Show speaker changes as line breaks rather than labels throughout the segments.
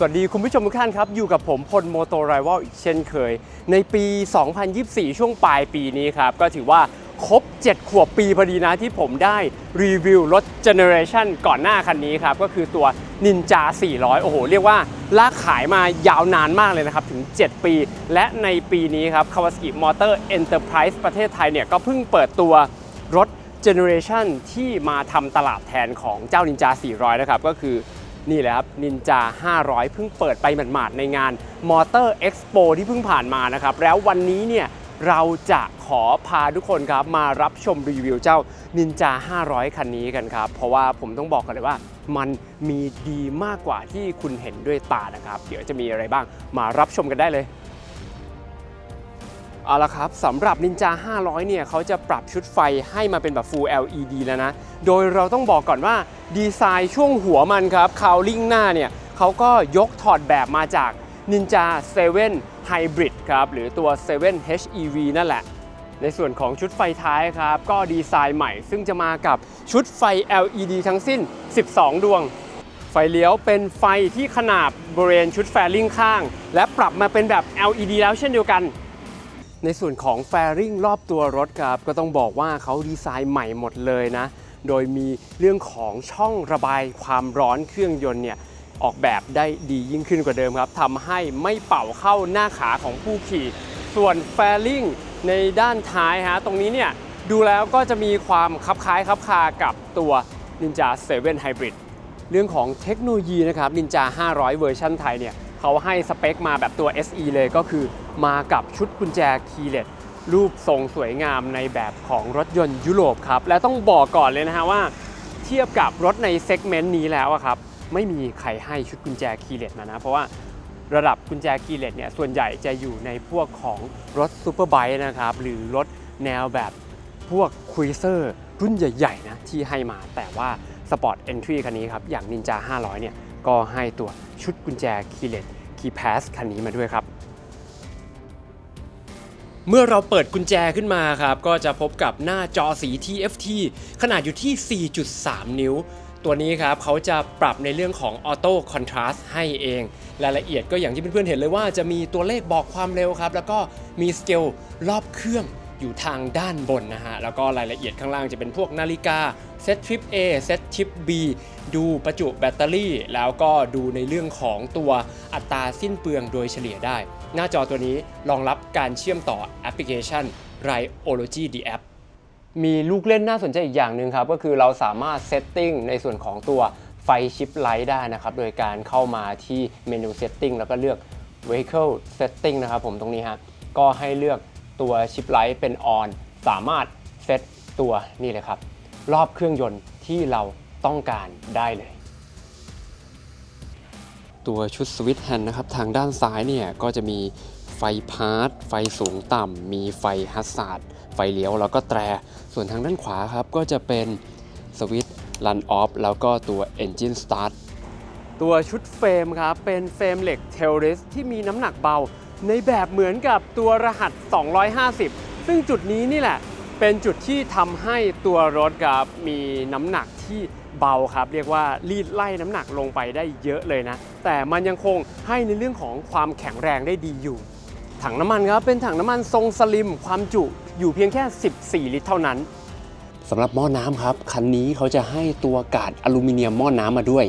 สวัสดีคุณผู้ชมทุกท่านครับ อยู่กับผมพลโมโตไรว a ลอีกเช่นเคย ในปี 2024 ช่วงปลายปีนี้ครับ ก็ถือว่าครบ 7 ขวบปีพอดีนะที่ผมได้รีวิวรถเจเนอเรชันก่อนหน้าคันนี้ครับ ก็คือตัว Ninja 400 โอ้โห เรียกว่าลากขายมายาวนานมากเลยนะครับ ถึง 7 ปี และในปีนี้ครับ Kawasaki Motor Enterprise ประเทศไทยเนี่ย ก็เพิ่งเปิดตัวรถ Generation ที่มาทำตลาดแทนของเจ้า Ninja 400 นะครับก็คือ นี่แหละครับนินจา 500 เพิ่งเปิดไปหมาดๆในงานมอเตอร์เอ็กซ์โปที่เพิ่งผ่านมานะครับ แล้ววันนี้เนี่ยเราจะขอพาทุกคนครับมารับชมรีวิวเจ้านินจา 500 คันนี้กันครับ เพราะว่าผมต้องบอกกันเลยว่ามันมีดีมากกว่าที่คุณเห็นด้วยตานะครับ เดี๋ยวจะมีอะไรบ้างมารับชมกันได้เลย เอาละครับสำหรับ Ninja 500 เนี่ยเขาจะปรับชุดไฟให้มาเป็นแบบ Full LED แล้วนะ โดยเราต้องบอกก่อนว่าดีไซน์ช่วงหัวมันครับคาวลิงหน้าเนี่ยเขาก็ยกถอดแบบมาจาก Ninja 7 Hybrid ครับ หรือตัว 7 HEV นั่นแหละ ในส่วนของชุดไฟท้ายครับ ก็ดีไซน์ใหม่ ซึ่งจะมากับชุดไฟ LED ทั้งสิ้น 12 ดวง ไฟเลี้ยวเป็นไฟที่ขนาบบริเวณชุดแฟลิงข้าง และปรับมาเป็นแบบ LED แล้วเช่นเดียวกัน ในส่วนของแฟริงรอบตัวรถครับก็ต้องบอกว่าเขาดีไซน์ใหม่หมดเลยนะ โดยมีเรื่องของช่องระบายความร้อนเครื่องยนต์เนี่ยออกแบบได้ดียิ่งขึ้นกว่าเดิมครับทำให้ไม่เป่าเข้าหน้าขาของผู้ขี่ ส่วนแฟริงในด้านท้ายฮะตรงนี้เนี่ยดูแล้วก็จะมีความคลับคล้ายคลับคากับตัว Ninja 7 Hybrid เรื่องของเทคโนโลยีนะครับ Ninja 500 เวอร์ชันไทยเนี่ย เขาให้สเปคมาแบบตัว SE เลยก็คือมากับชุดกุญแจคีย์เลสรูปทรงสวยงามในแบบของรถยนต์ยุโรปครับ และต้องบอกก่อนเลยนะฮะว่า เทียบกับรถในเซกเมนต์นี้แล้วครับ ไม่มีใครให้ชุดกุญแจคีย์เลสมานะ เพราะว่าระดับกุญแจคีย์เลสเนี่ยส่วนใหญ่จะอยู่ในพวกของรถซูเปอร์ไบค์นะครับ หรือรถแนวแบบพวกคุยเซอร์รุ่นใหญ่ๆนะที่ให้มาแต่ว่า Sport Entry คันนี้ครับ อย่าง Ninja 500 เนี่ย ก็ให้ตัวชุดกุญแจ Keyless Key Pass คันนี้มาด้วยครับ เมื่อเราเปิดกุญแจขึ้นมาครับ ก็จะพบกับหน้าจอสี TFT ขนาดอยู่ที่ 4.3 นิ้ว ตัวนี้ครับเขาจะปรับในเรื่องของ Auto Contrast ให้เอง รายละเอียดก็อย่างที่เพื่อนๆเห็นเลยว่าจะมีตัวเลขบอกความเร็วครับ แล้วก็มีสเกลรอบเครื่องอยู่ทางด้านบนนะฮะ แล้วก็รายละเอียดข้างล่างจะเป็นพวกนาฬิกา เซตทริป A เซตทริป B ดูประจุแบตเตอรี่ แล้วก็ดูในเรื่องของตัวอัตราสิ้นเปลืองโดยเฉลี่ยได้ หน้าจอตัวนี้รองรับการเชื่อมต่อแอปพลิเคชัน Raiology The App มีลูกเล่นน่าสนใจอีกอย่างหนึ่งครับ ก็คือเราสามารถเซตติ้งในส่วนของตัวไฟชิปไลท์ได้นะครับ โดยการเข้ามาที่เมนู Setting แล้วก็เลือก Vehicle Setting นะครับผมตรงนี้ฮะก็ให้เลือกตัวชิปไลท์เป็น On สามารถเซตตัวนี่เลยครับ รอบเครื่องยนต์ที่เราต้องการได้เลย ตัวชุดสวิตช์แฮนด์นะครับ ทางด้านซ้ายเนี่ยก็จะมีไฟพาร์ทไฟสูงต่ำ มีไฟฮัสซาร์ดไฟเลี้ยวแล้วก็แตร ส่วนทางด้านขวาครับ ก็จะเป็นสวิตช์รันออฟแล้วก็ตัว Engine Start ตัวชุดเฟรมครับ เป็นเฟรมเหล็กเทลริสที่มีน้ำหนักเบา ในแบบเหมือนกับตัวรหัส 250 ซึ่งจุดนี้นี่แหละ เป็นจุดที่ทำให้ตัวรถครับมีน้ำหนักที่เบาครับ เรียกว่ารีดไล่น้ำหนักลงไปได้เยอะเลยนะ แต่มันยังคงให้ในเรื่องของความแข็งแรงได้ดีอยู่ ถังน้ำมันครับเป็นถังน้ำมันทรงสลิมความจุอยู่เพียงแค่ 14 ลิตรเท่านั้นสำหรับหม้อน้ำครับ คันนี้เขาจะให้ตัวกาดอลูมิเนียมหม้อน้ำมาด้วย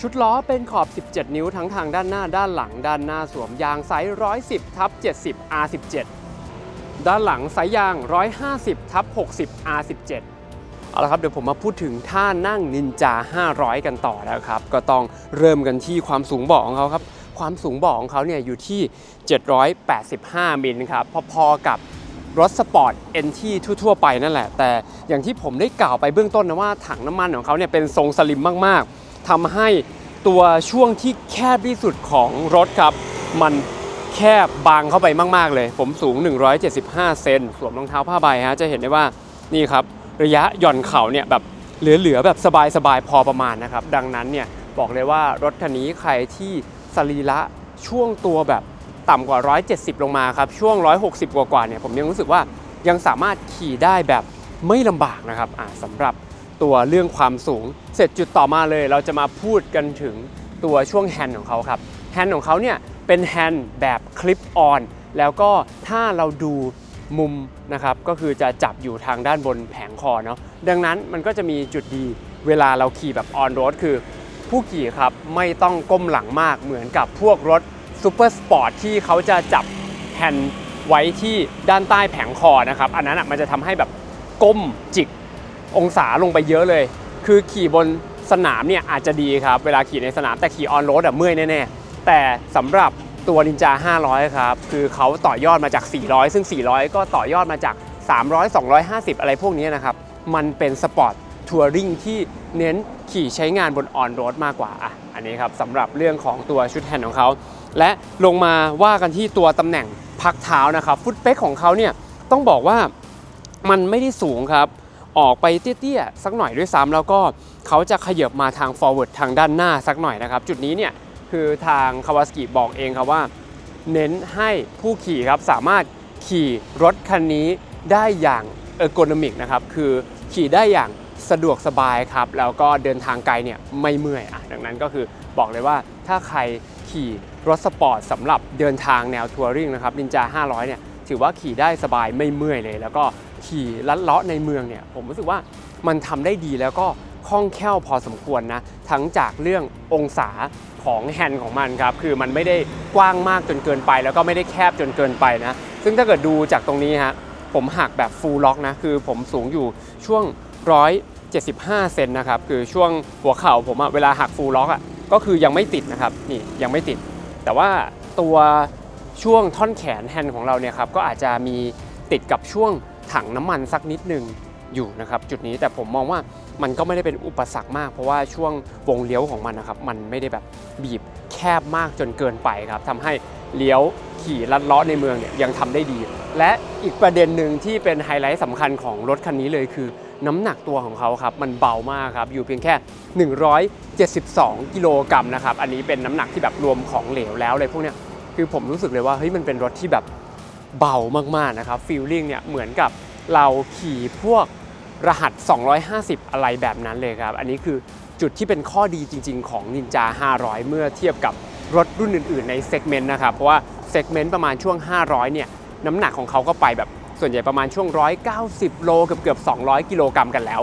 ชุดล้อเป็นขอบ 17 นิ้วทั้งทางด้านหน้าด้านหลัง ด้านหน้าสวมยางไซส์110ทับ70 R17 ด้านหลังสายยาง 150ทับ60 R17 เอาละครับเดี๋ยวผมมาพูดถึงท่านั่งนินจา 500 กันต่อแล้วครับ ก็ต้องเริ่มกันที่ความสูงเบาะของเขาครับ ความสูงเบาะของเขาเนี่ยอยู่ที่ 785 มิลครับ พอๆกับรถสปอร์ต NT ทั่วๆไปนั่นแหละ แต่อย่างที่ผมได้กล่าวไปเบื้องต้นนะว่าถังน้ำมันของเขาเนี่ยเป็นทรงสลิมมากๆทำให้ตัวช่วงที่แคบที่สุดของรถครับ มัน แคบบางเข้าไปมากๆเลย ผมสูง 175 เซนสวมรองเท้าผ้าใบฮะจะเห็นได้ว่านี่ครับระยะหย่อนเข่าเนี่ยแบบเหลือๆแบบสบายๆพอประมาณนะครับ ดังนั้นเนี่ยบอกเลยว่ารถคันนี้ใครที่สรีระช่วงตัวแบบต่ำกว่า 170 ลงมาครับช่วง 160 กว่าๆเนี่ยผมยังรู้สึกว่ายังสามารถขี่ได้แบบไม่ลำบากนะครับสำหรับตัวเรื่องความสูง เสร็จจุดต่อมาเลย เราจะมาพูดกันถึงตัวช่วงแฮนด์ของเขาครับแฮนด์ของเขาเนี่ย เป็นแฮนด์แบบคลิปออนแล้วก็ถ้าเราดูมุมนะครับก็คือจะจับอยู่ทางด้านบนแผงคอเนาะดังนั้นมันก็จะมีจุดดีเวลาเราขี่แบบออนโรดคือ ผู้ขี่ครับไม่ต้องก้มหลังมากเหมือนกับพวกรถซูเปอร์สปอร์ตที่เขาจะจับแฮนด์ไว้ที่ด้านใต้แผงคอนะครับอันนั้นอะมันจะทำให้แบบก้มจิกองศาลงไปเยอะเลย คือขี่บนสนามเนี่ยอาจจะดีครับ เวลาขี่ในสนามแต่ขี่ออนโรดอะเมื่อยแน่ๆ แต่สำหรับตัวนินจา 500 ครับ คือเขาต่อยอดมาจาก 400 ซึ่ง 400 ก็ต่อยอดมาจาก 300 250 อะไรพวกนี้นะครับ มันเป็นสปอร์ตทัวริงที่เน้นขี่ใช้งานบนออนโรดมากกว่าอะอันนี้ครับสำหรับเรื่องของตัวชุดแฮนด์ของเขา และลงมาว่ากันที่ตัวตำแหน่งพักเท้านะครับ ฟุตเป๊กของเขาเนี่ยต้องบอกว่ามันไม่ได้สูงครับ ออกไปเตี้ยๆ สักหน่อยด้วยซ้ำแล้วก็เขาจะขยับมาทาง forward ทางด้านหน้าสักหน่อยนะครับ จุดนี้เนี่ย คือทางคาวาสกิบอกเองครับว่า เน้นให้ผู้ขี่ครับสามารถขี่รถคันนี้ได้อย่างเออร์โกนมิกนะครับคือขี่ได้อย่างสะดวกสบายครับ แล้วก็เดินทางไกลเนี่ยไม่เมื่อยอะดังนั้นก็คือบอกเลยว่าถ้าใครขี่รถสปอร์ตสำหรับเดินทางแนวทัวริงนะครับนินจา 500 เนี่ยถือว่าขี่ได้สบายไม่เมื่อยเลย แล้วก็ขี่ลัดเลาะในเมืองเนี่ยผมรู้สึกว่ามันทำได้ดีแล้วก็ คล่องแคล่วพอสมควรนะ ทั้งจากเรื่ององศาของแฮนด์ของมันครับ คือมันไม่ได้กว้างมากจนเกินไป แล้วก็ไม่ได้แคบจนเกินไปนะ ซึ่งถ้าเกิดดูจากตรงนี้ฮะผมหักแบบฟูลล็อกนะ คือผมสูงอยู่ช่วง 175 เซนนะครับ คือช่วงหัวเข่าผมอะเวลาหักฟูลล็อกอะก็คือยังไม่ติดนะครับนี่ยังไม่ติด แต่ว่าตัวช่วงท่อนแขนแฮนด์ของเราเนี่ยครับก็อาจจะมีติดกับช่วงถังน้ำมันสักนิดหนึ่งอยู่นะครับจุดนี้แต่ผมมองว่า มันก็ไม่ได้เป็นอุปสรรคมาก เพราะว่าช่วงวงเลี้ยวของมันนะครับมันไม่ได้แบบบีบแคบมากจนเกินไปครับทำให้เลี้ยวขี่ลัดเลาะในเมืองเนี่ยยังทำได้ดี และอีกประเด็นหนึ่งที่เป็นไฮไลท์สำคัญของรถคันนี้เลยคือ น้ำหนักตัวของเขาครับมันเบามากครับอยู่เพียงแค่ 172 กิโลกรัมนะครับอันนี้เป็นน้ำหนักที่แบบรวมของเหลวแล้วเลยพวกเนี้ยคือผมรู้สึกเลยว่าเฮ้ยมันเป็นรถที่แบบเบามากๆนะครับฟีลลิ่งเนี่ยเหมือนกับเราขี่พวก รหัส 250 อะไรแบบนั้นเลยครับ อันนี้คือจุดที่เป็นข้อดีจริง ๆ ของ Ninja 500 เมื่อเทียบกับรถรุ่นอื่น ๆ ในเซกเมนต์นะครับ เพราะว่าเซกเมนต์ประมาณช่วง 500 เนี่ย น้ำหนักของเขาก็ไปแบบส่วนใหญ่ประมาณช่วง 190 โลเกือบเกือบ 200 กิโลกรัมกันแล้ว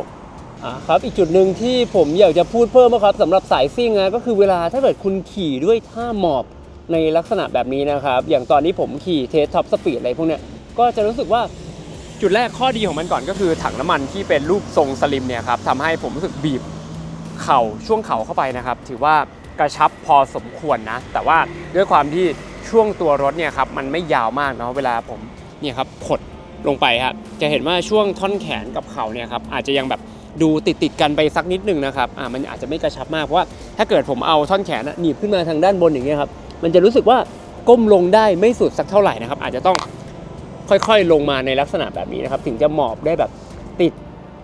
อ่าครับอีกจุดหนึ่งที่ผมอยากจะพูดเพิ่มนะครับสำหรับสายซิ่งนะก็คือเวลาถ้าเกิดคุณขี่ด้วยท่าหมอบในลักษณะแบบนี้นะครับ อย่างตอนนี้ผมขี่เทสท็อปสปีดอะไรพวกเนี้ยก็จะรู้สึกว่า
จุดแรกข้อดีของมันก่อนก็คือถังน้ำมันที่เป็นรูปทรงสลิมเนี่ยครับทำให้ผมรู้สึกบีบเข่าช่วงเข่าเข้าไปนะครับ ถือว่ากระชับพอสมควรนะ แต่ว่าด้วยความที่ช่วงตัวรถเนี่ยครับมันไม่ยาวมากเนาะเวลาผมเนี่ยครับขดลงไปครับจะเห็นว่าช่วงท่อนแขนกับเข่าเนี่ยครับอาจจะยังแบบดูติดติดกันไปสักนิดหนึ่งนะครับอ่ามันอาจจะไม่กระชับมากเพราะว่าถ้าเกิดผมเอาท่อนแขนอะหนีบขึ้นมาทางด้านบนอย่างเงี้ยครับมันจะรู้สึกว่าก้มลงได้ไม่สุดสักเท่าไหร่นะครับอาจจะต้อง ค่อยๆ ลงมาในลักษณะแบบนี้นะครับ ถึงจะหมอบได้แบบติด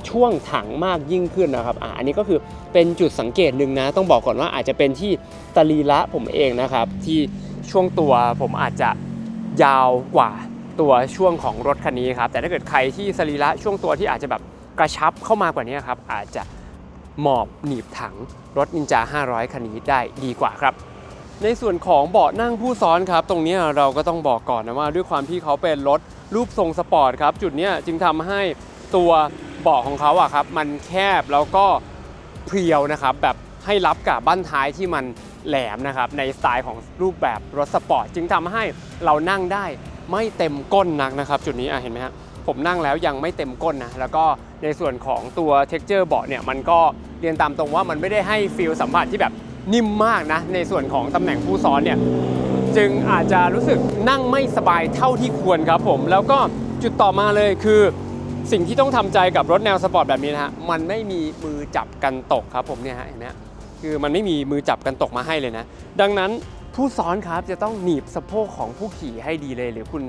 ช่วงถังมากยิ่งขึ้นนะครับอ่าอันนี้ก็คือเป็นจุดสังเกตหนึ่งนะ ต้องบอกก่อนว่าอาจจะเป็นที่ตรีระผมเองนะครับ ที่ช่วงตัวผมอาจจะยาวกว่าตัวช่วงของรถคันนี้ครับ แต่ถ้าเกิดใครที่สรีระช่วงตัวที่อาจจะแบบกระชับเข้ามากว่านี้ครับ อาจจะหมอบหนีบถังรถนินจา 500 คันนี้ได้ดีกว่าครับ ในส่วนของเบาะนั่งผู้ซ้อนครับ ตรงนี้เราก็ต้องบอกก่อนนะว่า ด้วยความที่เขาเป็นรถรูปทรงสปอร์ตครับจุดนี้จึงทำให้ตัวเบาะของเขาอะครับมันแคบแล้วก็เพียวนะครับแบบให้รับกับบั้นท้ายที่มันแหลมนะครับในสไตล์ของรูปแบบรถสปอร์ตจึงทำให้เรานั่งได้ไม่เต็มก้นนักนะครับ จุดนี้เห็นไหมฮะผมนั่งแล้วยังไม่เต็มก้นนะแล้วก็ในส่วนของตัวเท็กเจอร์เบาะเนี่ยมันก็เรียนตามตรงว่ามันไม่ได้ให้ฟีลสัมผัสที่แบบ นิ่มมากนะ ในส่วนของตำแหน่งผู้ซ้อนเนี่ยจึงอาจจะรู้สึกนั่งไม่สบายเท่าที่ควรครับผม แล้วก็จุดต่อมาเลยคือสิ่งที่ต้องทำใจกับรถแนวสปอร์ตแบบนี้นะฮะมันไม่มีมือจับกันตกครับผมเนี่ยฮะเห็นไหมฮะคือมันไม่มีมือจับกันตกมาให้เลยนะ ดังนั้นผู้ซ้อนครับจะต้องหนีบสะโพกของผู้ขี่ให้ดีเลย หรือคุณ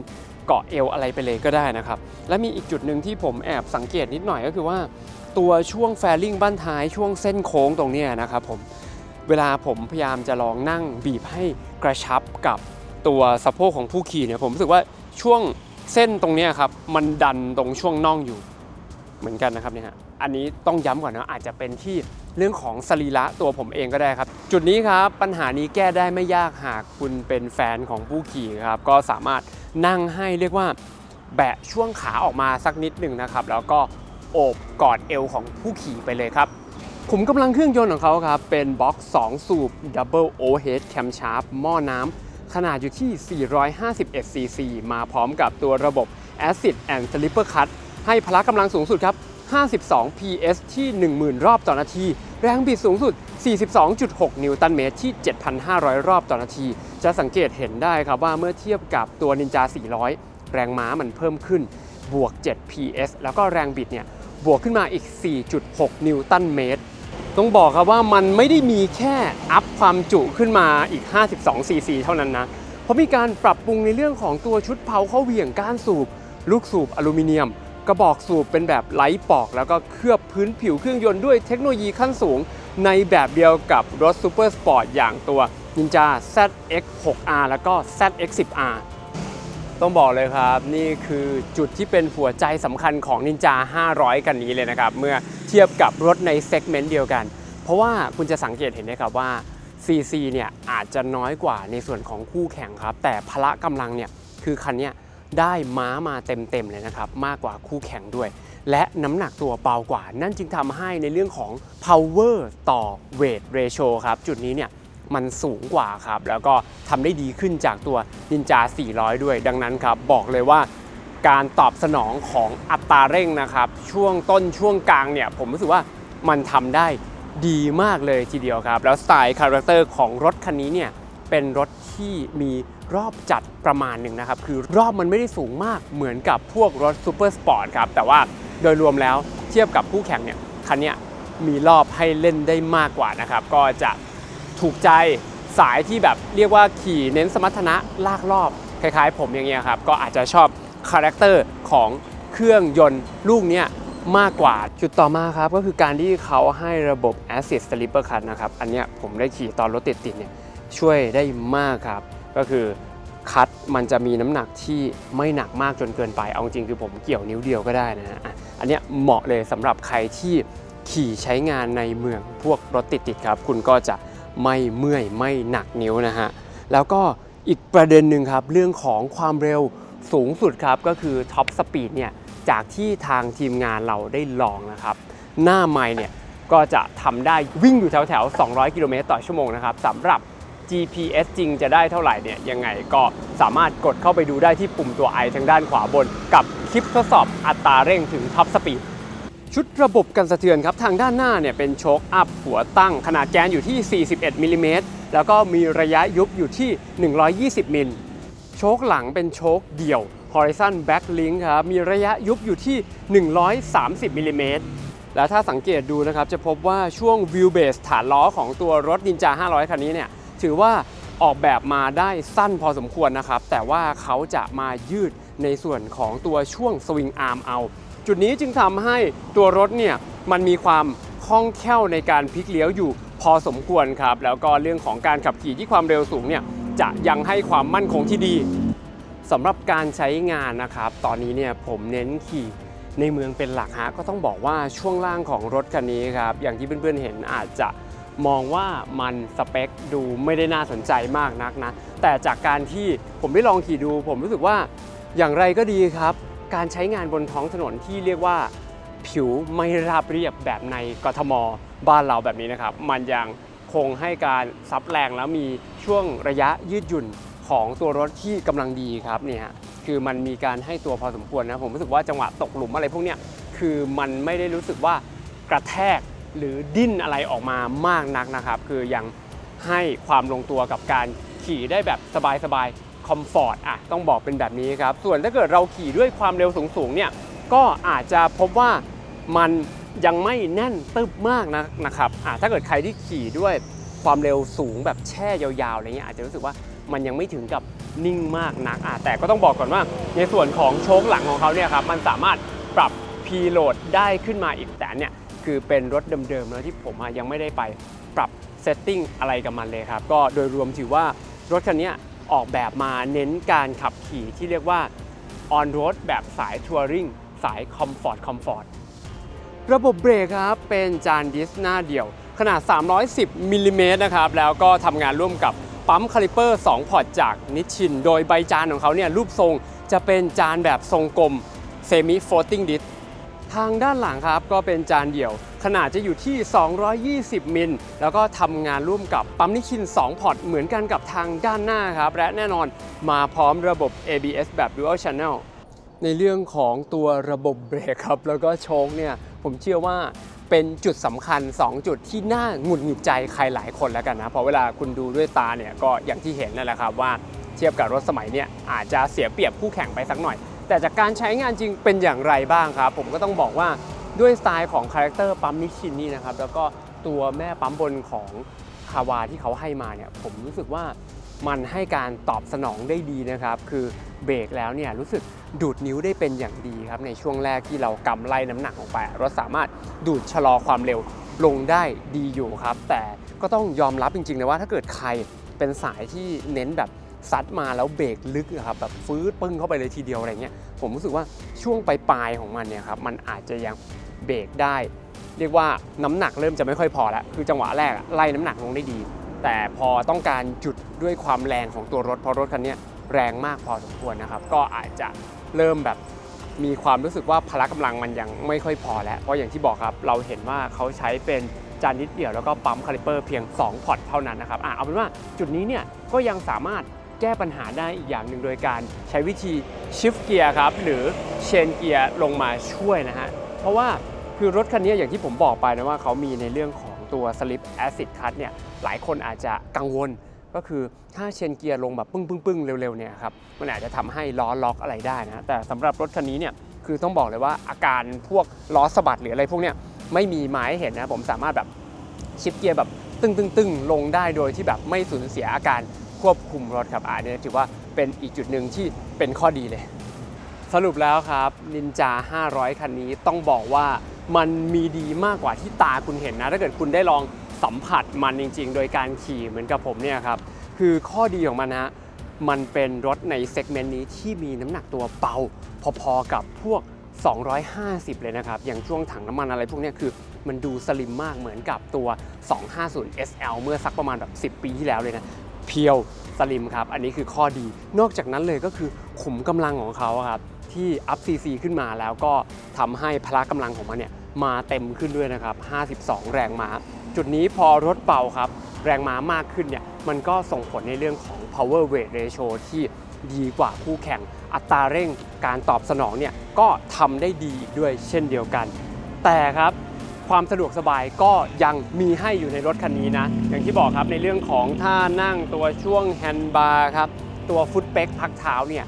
เกาะเอวอะไรไปเลยก็ได้นะครับ และมีอีกจุดหนึ่งที่ผมแอบสังเกตนิดหน่อยก็คือว่า ตัวช่วงแฟลิงบ้านท้ายช่วงเส้นโค้งตรงนี้นะครับผม เวลาผมพยายามจะลองนั่งบีบให้กระชับกับตัวสะโพกของผู้ขี่เนี่ยผมรู้สึกว่าช่วงเส้นตรงนี้ครับมันดันตรงช่วงน่องอยู่เหมือนกันนะครับเนี่ยฮะอันนี้ต้องย้ำก่อนนะอาจจะเป็นที่เรื่องของสรีระตัวผมเองก็ได้ครับ จุดนี้ครับปัญหานี้แก้ได้ไม่ยากหากคุณเป็นแฟนของผู้ขี่ครับก็สามารถนั่งให้เรียกว่าแบะช่วงขาออกมาสักนิดหนึ่งนะครับ แล้วก็โอบกอดเอวของผู้ขี่ไปเลยครับ ขุมกำลังเครื่องยนต์ของเขาครับ เป็นบล็อก 2 สูบ Double Overhead Camshaft หม้อน้ำขนาดอยู่ที่ 451 cc มาพร้อมกับตัวระบบ Acid and Slipper Cut ให้พละกำลังสูงสุดครับ 52 PS ที่ 10,000 รอบต่อนาที แรงบิดสูงสุด 42.6 นิวตันเมตรที่ 7,500 รอบต่อนาที จะสังเกตเห็นได้ครับว่าเมื่อเทียบกับตัว Ninja 400 แรงม้ามันเพิ่มขึ้น บวก 7 PS แล้วก็แรงบิดเนี่ย บวกขึ้นมาอีก 4.6 นิวตันเมตร ต้องบอกครับว่ามันไม่ได้มีแค่อัพความจุขึ้นมาอีก 52ซีซีเท่านั้นนะ เพราะมีการปรับปรุงในเรื่องของตัวชุดเผาเข้าเหวี่ยงก้านสูบ ลูกสูบอลูมิเนียม กระบอกสูบเป็นแบบไร้ปอก แล้วก็เคลือบพื้นผิวเครื่องยนต์ด้วยเทคโนโลยีขั้นสูง ในแบบเดียวกับรถซูเปอร์สปอร์ตอย่างตัว Ninja ZX6R แล้วก็ ZX10R ต้องบอกเลยครับ นี่คือจุดที่เป็นหัวใจสำคัญของ Ninja 500 กันนี้เลยนะครับ เมื่อ ทียบกับรถในเซกเมนต์เดียวกัน เพราะว่าคุณจะสังเกตเห็นได้ครับว่า CC เนี่ยอาจจะน้อยกว่าในส่วนของคู่แข่งครับ แต่พละกำลังเนี่ยคือคันนี้ได้ม้ามาเต็มๆเลยนะครับ มากกว่าคู่แข่งด้วย และน้ำหนักตัวเบากว่า นั่นจึงทำให้ในเรื่องของ power ต่อ weight ratio ครับ จุดนี้เนี่ยมันสูงกว่าครับ แล้วก็ทำได้ดีขึ้นจากตัว Ninja 400 ด้วย ดังนั้นครับ บอกเลยว่า การตอบสนองของอัตราเร่งนะครับ ช่วงต้นช่วงกลางเนี่ย ผมรู้สึกว่ามันทำได้ดีมากเลยทีเดียวครับ แล้วสไตล์คาแรคเตอร์ของรถคันนี้เนี่ย เป็นรถที่มีรอบจัดประมาณหนึ่งนะครับ คือรอบมันไม่ได้สูงมากเหมือนกับพวกรถซูเปอร์สปอร์ตครับ แต่ว่าโดยรวมแล้วเทียบกับคู่แข่งเนี่ย คันนี้มีรอบให้เล่นได้มากกว่านะครับ ก็จะถูกใจสายที่แบบเรียกว่าขี่เน้นสมรรถนะลากรอบคล้ายๆ ผมอย่างเงี้ยครับ ก็อาจจะชอบ คาแรคเตอร์ของเครื่องยนต์ลูกนี้มากกว่า จุดต่อมาครับ ก็คือการที่เขาให้ระบบ Acid Slipper Cut นะครับ อันนี้ผมได้ขี่ตอนรถติดๆเนี่ยช่วยได้มากครับ ก็คือคัดมันจะมีน้ำหนักที่ไม่หนักมากจนเกินไป เอาจริงคือผมเกี่ยวนิ้วเดียวก็ได้นะฮะอันนี้เหมาะเลยสำหรับใครที่ขี่ใช้งานในเมืองพวกรถติดๆครับ คุณก็จะไม่เมื่อยไม่หนักนิ้วนะฮะ แล้วก็อีกประเด็นหนึ่งครับ เรื่องของความเร็ว สูงสุดครับก็คือท็อปสปีดเนี่ยจากที่ทางทีมงานเราได้ลองนะครับ หน้าไมล์เนี่ยก็จะทำได้วิ่งอยู่แถวแถวๆ 200 กิโลเมตรต่อชั่วโมงนะครับสำหรับ GPS จริงจะได้เท่าไหร่เนี่ยยังไงก็สามารถกดเข้าไปดูได้ที่ปุ่มตัว i ทางด้านขวาบน กับคลิปทดสอบอัตราเร่งถึงท็อปสปีดชุดระบบกันสะเทือนครับ ทางด้านหน้าเนี่ยเป็นโชคอัพหัวตั้ง ขนาดแกนอยู่ที่ 41มิลลิเมตรแล้วก็มีระยะยุบอยู่ที่ 120มิล โชคหลังเป็นโชคเดี่ยว Horizon Back Link ครับมีระยะยุบอยู่ที่ 130มิลลิเมตรแล้วถ้าสังเกตดูนะครับ จะพบว่าช่วง Wheel Base ฐานล้อของตัวรถ Ninja 500 คันนี้เนี่ย ถือว่าออกแบบมาได้สั้นพอสมควรนะครับ แต่ว่าเขาจะมายืดในส่วนของตัวช่วง Swing Arm เอา จุดนี้จึงทำให้ตัวรถเนี่ย มันมีความคล่องแคล่วในการพลิกเลี้ยวอยู่พอสมควรครับ แล้วก็เรื่องของการขับขี่ที่ความเร็วสูงเนี่ย จะยังให้ความมั่นคงที่ดีสำหรับการใช้งานนะครับ ตอนนี้เนี่ยผมเน้นขี่ในเมืองเป็นหลักฮะก็ต้องบอกว่าช่วงล่างของรถคันนี้ครับอย่างที่เพื่อนๆเห็นอาจจะมองว่ามันสเปคดูไม่ได้น่าสนใจมากนักนะ แต่จากการที่ผมได้ลองขี่ดู ผมรู้สึกว่าอย่างไรก็ดีครับ การใช้งานบนท้องถนนที่เรียกว่า ผิวไม่ราบเรียบแบบในกทมบ้านเราแบบนี้นะครับ มันยัง คงให้การซับแรงแล้วมีช่วงระยะยืดหยุ่นของตัวรถที่กำลังดีครับเนี่ยฮะคือมันมีการให้ตัวพอสมควรนะผมรู้สึกว่าจังหวะตกหลุมอะไรพวกเนี้ยคือมันไม่ได้รู้สึกว่ากระแทกหรือดิ้นอะไรออกมามากนักนะครับ คือยังให้ความลงตัวกับการขี่ได้แบบสบายๆคอมฟอร์ตอะต้องบอกเป็นแบบนี้ครับ ส่วนถ้าเกิดเราขี่ด้วยความเร็วสูงๆเนี่ยก็อาจจะพบว่ามัน ยังไม่แน่นตึบมากนะนะครับถ้าเกิดใครที่ขี่ด้วยความเร็วสูงแบบแช่ยาวๆอะไรเงี้ยอาจจะรู้สึกว่ามันยังไม่ถึงกับนิ่งมากนักแต่ก็ต้องบอกก่อนว่า ในส่วนของโชคหลังของเขาเนี่ยครับมันสามารถปรับพีโหลดได้ขึ้นมาอีกแต่เนี่ยคือเป็นรถเดิมๆแล้วที่ผมยังไม่ได้ไปปรับเซตติ้งอะไรกับมันเลยครับ ก็โดยรวมถือว่ารถคันนี้ออกแบบมาเน้นการขับขี่ที่เรียกว่าออนโรดแบบสายทัวริงสายคอมฟอร์ตคอมฟอร์ต ระบบเบรกครับ เป็นจานดิสหน้าเดี่ยว ขนาด 310มิลลิเมตรนะครับ แล้วก็ทำงานร่วมกับปั๊มคาลิเปอร์ 2 พอร์ตจากนิชชิน โดยใบจานของเขาเนี่ยรูปทรงจะเป็นจานแบบทรงกลมเซมิโฟลติ้งดิสทางด้านหลังครับก็เป็นจานเดี่ยว ขนาดจะอยู่ที่ 220 มิล แล้วก็ทำงานร่วมกับปั๊มนิชิน 2 พอร์ตเหมือนกันกับทางด้านหน้าครับ และแน่นอนมาพร้อมระบบ ABS แบบ Dual Channel ในเรื่องของตัวระบบเบรกครับ แล้วก็โชคเนี่ย ผมเชื่อว่าเป็นจุดสำคัญ 2 จุดที่น่าหงุดหงิดใจใครหลายคนแล้วกันนะเพราะเวลาคุณดูด้วยตาเนี่ยก็อย่างที่เห็นนั่นแหละครับว่าเทียบกับรถสมัยเนี่ยอาจจะเสียเปรียบคู่แข่งไปสักหน่อย แต่จากการใช้งานจริงเป็นอย่างไรบ้างครับ ผมก็ต้องบอกว่าด้วยสไตล์ของคาแรคเตอร์ปั๊มนิชินนี่นะครับแล้วก็ตัวแม่ปั๊มบนของคาวาที่เขาให้มาเนี่ยผมรู้สึกว่า มันให้การตอบสนองได้ดีนะครับ คือเบรกแล้วเนี่ยรู้สึกดูดนิ้วได้เป็นอย่างดีครับในช่วงแรกที่เรากำไล่น้ำหนักออกไป รถสามารถดูดชะลอความเร็วลงได้ดีอยู่ครับ แต่ก็ต้องยอมรับจริงๆนะว่าถ้าเกิดใครเป็นสายที่เน้นแบบซัดมาแล้วเบรกลึกครับแบบฟื้ดปึ้งเข้าไปเลยทีเดียวอะไรเงี้ยผมรู้สึกว่าช่วงปลายๆของมันเนี่ยครับมันอาจจะยังเบรกได้ เรียกว่าน้ำหนักเริ่มจะไม่ค่อยพอแล้วคือจังหวะแรกไล่น้ำหนักลงได้ดี แต่พอต้องการหยุดด้วยความแรงของตัวรถเพราะรถคันนี้แรงมากพอสมควรนะครับ ก็อาจจะเริ่มแบบมีความรู้สึกว่าพละกำลังมันยังไม่ค่อยพอแล้ว เพราะอย่างที่บอกครับ เราเห็นว่าเขาใช้เป็นจานนิดเดียวแล้วก็ปั๊มคาลิเปอร์เพียง 2 พอร์ตเท่านั้นนะครับอะเอาเป็นว่าจุดนี้เนี่ยก็ยังสามารถแก้ปัญหาได้อีกอย่างหนึ่งโดยการใช้วิธี shift เกียร์ครับหรือ chain เกียร์ลงมาช่วยนะฮะเพราะว่าคือรถคันนี้อย่างที่ผมบอกไปนะว่าเขามีในเรื่องของตัว slip acid cut เนี่ย หลายคนอาจจะกังวลก็คือถ้าเชนเกียร์ลงแบบปึ้งปึ้งปึ้งเร็วๆเนี่ยครับมันอาจจะทำให้ล้อล็อกอะไรได้นะแต่สำหรับรถคันนี้เนี่ยคือต้องบอกเลยว่าอาการพวกล้อสะบัดหรืออะไรพวกเนี้ยไม่มีมาให้เห็นนะผมสามารถแบบชิปเกียร์แบบตึ้งตึ้งตึ้งลงได้โดยที่แบบไม่สูญเสียอาการควบคุมรถครับอันนี้ถือว่าเป็นอีกจุดหนึ่งที่เป็นข้อดีเลย สรุปแล้วครับนินจา 500 คันนี้ต้องบอกว่ามันมีดีมากกว่าที่ตาคุณเห็นนะ ถ้าเกิดคุณได้ลอง สัมผัสมันจริง ๆ โดยการขี่เหมือนกับผมเนี่ยครับ คือข้อดีของมันนะฮะมันเป็นรถในเซกเมนต์นี้ที่มีน้ำหนักตัวเบาพอๆกับพวก 250 เลยนะครับ อย่างช่วงถังน้ำมันอะไรพวกนี้คือมันดูสลิมมากเหมือนกับตัว 250 SL เมื่อสักประมาณแบบ 10 ปีที่แล้วเลยนะ เพียวสลิมครับ อันนี้คือข้อดี นอกจากนั้นเลยก็คือขุมกำลังของเขาครับที่อัพซีซีขึ้นมาแล้วก็ทำให้พละกำลังของมันเนี่ยมาเต็มขึ้นด้วยนะครับ 52 แรงม้า จุดนี้พอรถเบาครับ แรงม้ามากขึ้นเนี่ยมันก็ส่งผลในเรื่องของ power weight ratio ที่ดีกว่าคู่แข่งอัตราเร่งการตอบสนองเนี่ยก็ทำได้ดีอีกด้วยเช่นเดียวกัน แต่ครับความสะดวกสบายก็ยังมีให้อยู่ในรถคันนี้นะ อย่างที่บอกครับในเรื่องของท่านั่งตัวช่วงแฮนด์บาร์ครับ ตัวฟุตเป็กพักเท้าเนี่ย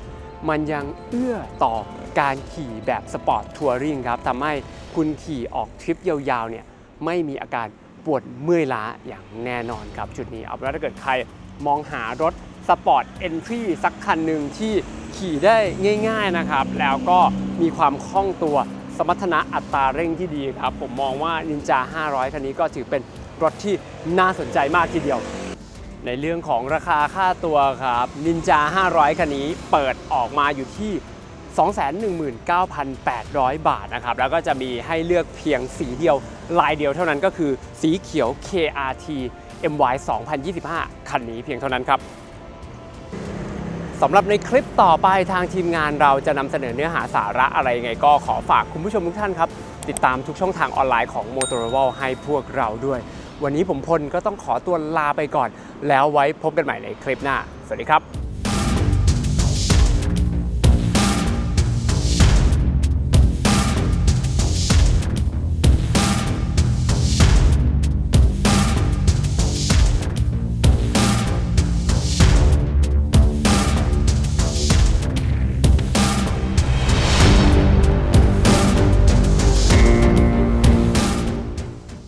มันยังเอื้อต่อการขี่แบบสปอร์ตทัวริงครับทำให้คุณขี่ออกทริปยาวๆเนี่ยไม่มีอาการ ปวดเมื่อยล้าอย่างแน่นอนครับ จุดนี้เอาเป็นว่าถ้าเกิดใครมองหารถสปอร์ตเอนทรีสักคันหนึ่งที่ขี่ได้ง่ายๆนะครับ แล้วก็มีความคล่องตัวสมรรถนะอัตราเร่งที่ดีครับ ผมมองว่า Ninja 500 คันนี้ก็ถือเป็นรถที่น่าสนใจมากทีเดียว ในเรื่องของราคาค่าตัวครับ Ninja 500 คันนี้เปิดออกมาอยู่ที่219,800 บาทนะครับ แล้วก็จะมีให้เลือกเพียงสีเดียว ลายเดียวเท่านั้นก็คือสีเขียว KRT MY 2025 คันนี้เพียงเท่านั้นครับสำหรับในคลิปต่อไปทางทีมงานเราจะนำเสนอเนื้อหาสาระอะไรไงก็ขอฝากคุณผู้ชมทุกท่านครับ ติดตามทุกช่องทางออนไลน์ของ m o t o r o l ให้พวกเราด้วย วันนี้ผมพลก็ต้องขอตัวลาไปก่อน แล้วไว้พบกันใหม่ในคลิปหน้า สวัสดีครับ